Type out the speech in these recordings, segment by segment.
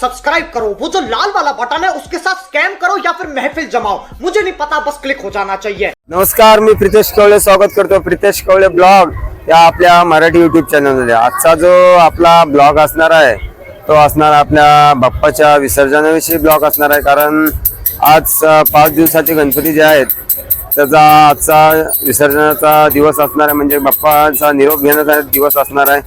Subscribe करो। वो जो लाल वाला बटन है उसके साथ स्कैम करो या फिर महफिल जमाओ। मुझे नहीं पता बस क्लिक हो जाना चाहिए। नमस्कार मी प्रितेश कवळे स्वागत करतो प्रितेश कवळे ब्लॉग या आपल्या मराठी युट्यूब चॅनलमध्ये आजचा जो आपला ब्लॉग असणार आहे तो असणार आपल्या बाप्पाच्या विसर्जनाविषयी ब्लॉग असणार आहे. कारण आज पाच दिवसाचे गणपती जे आहेत त्याचा आजचा विसर्जनाचा दिवस असणार आहे. म्हणजे बाप्पाचा निरोप घेण्याचा दिवस असणार आहे.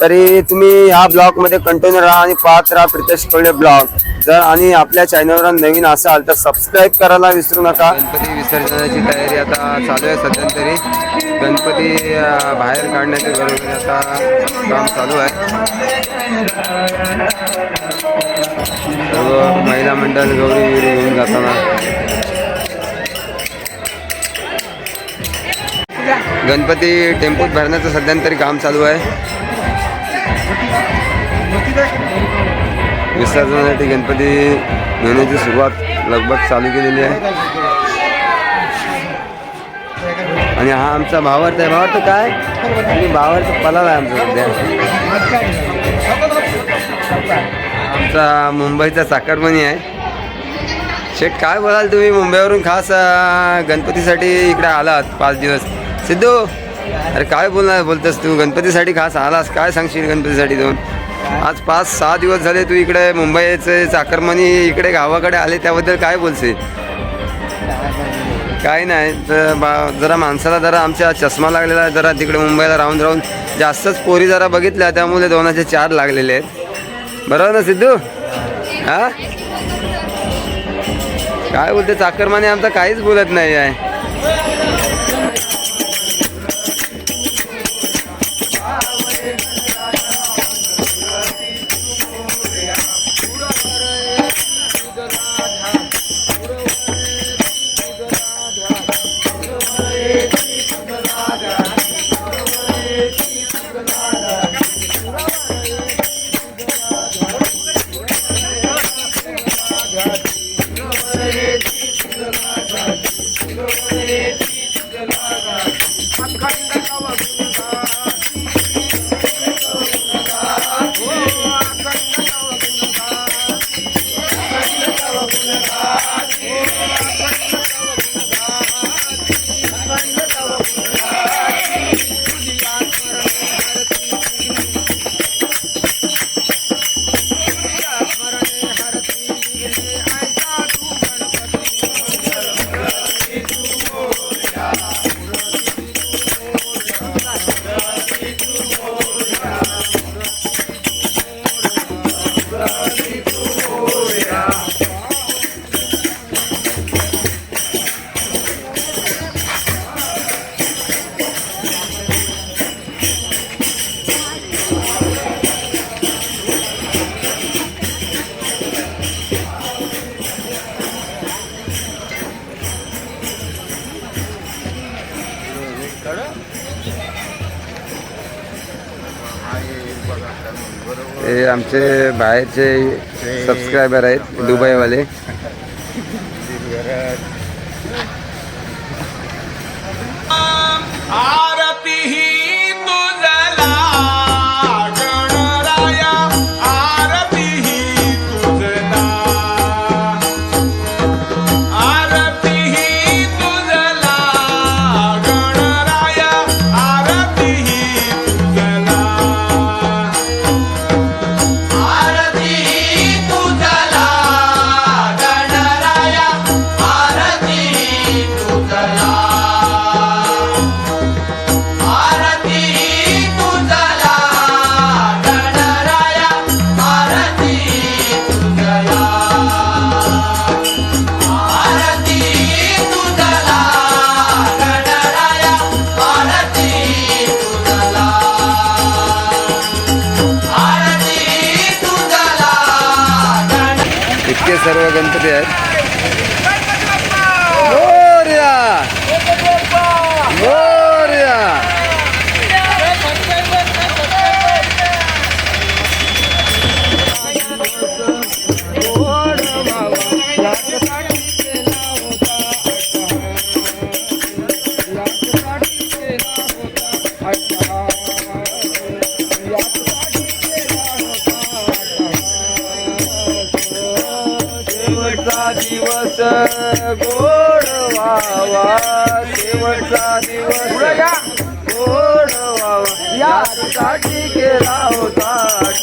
तरी तुम्ही ह्या ब्लॉगमध्ये कंटिन्यू राहा आणि पाहत राहा प्रितेश कवळे ब्लॉग. जर आणि आपल्या चॅनलवर नवीन असाल तर सबस्क्राईब करायला विसरू नका. गणपती विसर्जनाची तयारी आता चालू आहे सध्या तरी. गणपती बाहेर काढण्याच्या बरोबर आता काम चालू आहे. सर्व महिला मंडळ गौरी बिरी घेऊन जाताना. गणपती टेम्पोत भरण्याचं सध्या तरी काम चालू आहे. विसर्जनासाठी गणपती घेण्याची सुरुवात लगभग चालू केलेली आहे. आणि हा आमचा भावार्थ आहे. भावार्थ काय? आणि भावार्थ पलाव आहे आमचा सध्या. आमचा मुंबईचा साखरमणी आहे. शेठ काय बोलाल तुम्ही? मुंबईवरून खास गणपतीसाठी इकडे आलात पाच दिवस. सिद्धू अरे काय बोलणार बोलतस तू? गणपतीसाठी खास आलास. काय सांगशील गणपतीसाठी दोन आज पाच सहा दिवस झाले तू इकडे मुंबईचे चाकरमानी इकडे गावाकडे आले त्याबद्दल काय बोलशील? काय नाही तर बा जरा माणसाला जरा आमच्या चष्मा लागलेला आहे जरा तिकडे मुंबईला राहून राहून जास्तच पोरी जरा बघितल्या त्यामुळे दोनाचे चार लागलेले आहेत. बरोबर ना सिद्धू? हा? काय बोलते चाकरमानी आमचा काहीच बोलत नाही आहे. हे आमचे बाहेरचे सबस्क्रायबर आहेत दुबईवाले. आरती ही सर्व गणपती आहेत.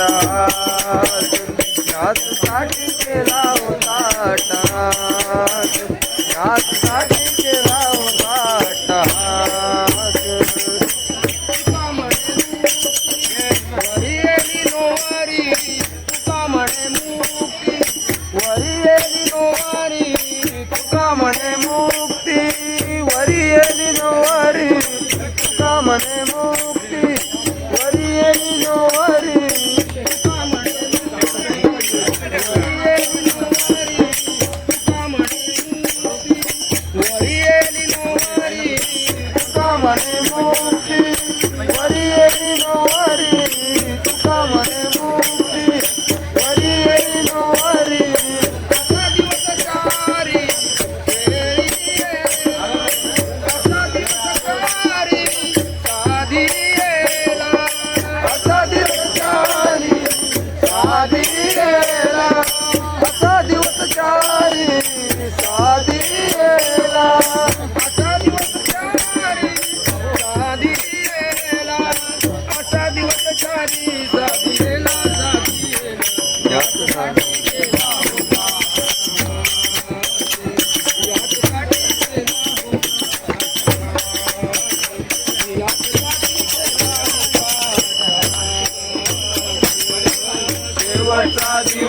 होता यासाठी केला होता यासाठी केला Hallelujah. pra tá de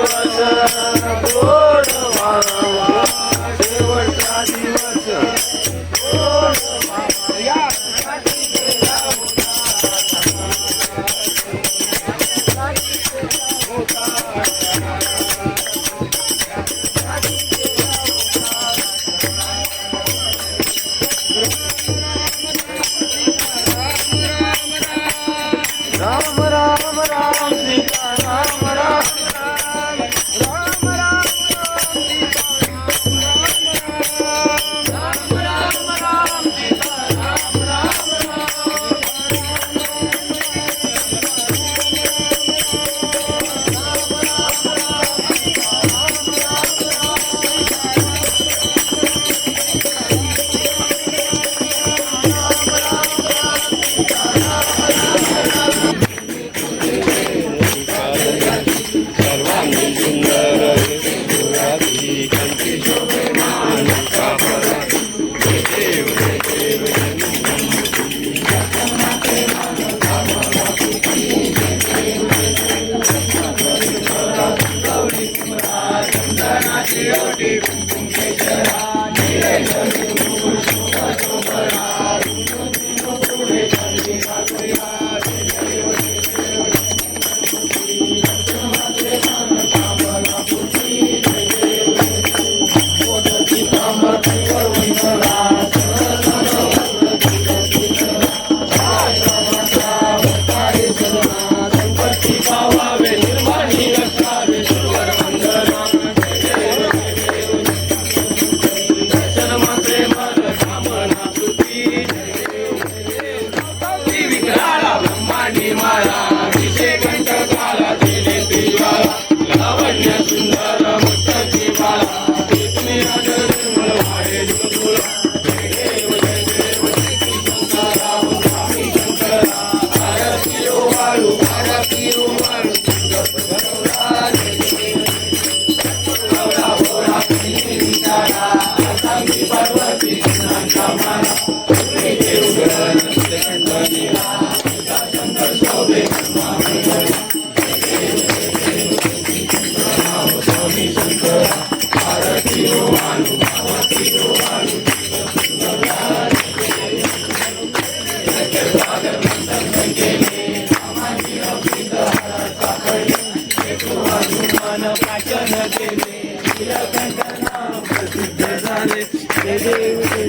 Deus.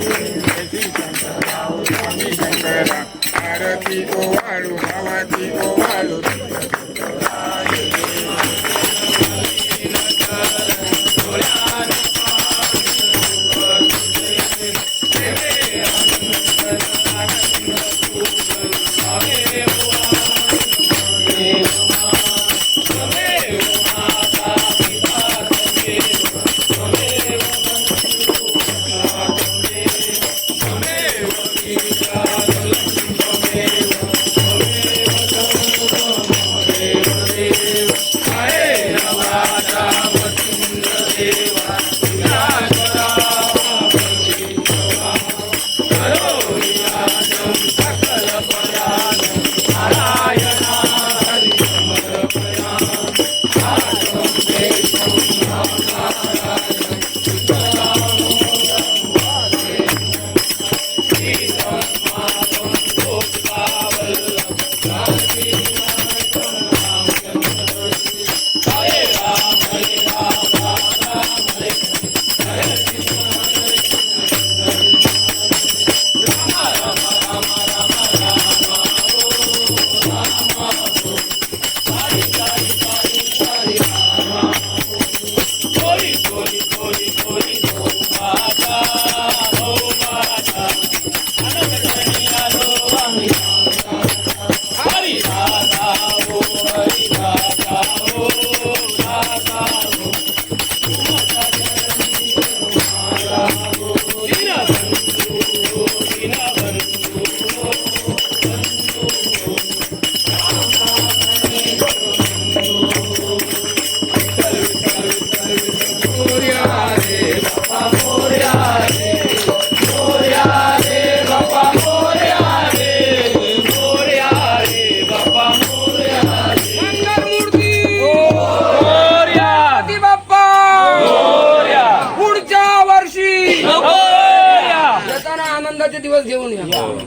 दिवस घेऊन या. हो.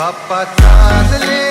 बाप्पा चालले आपल्या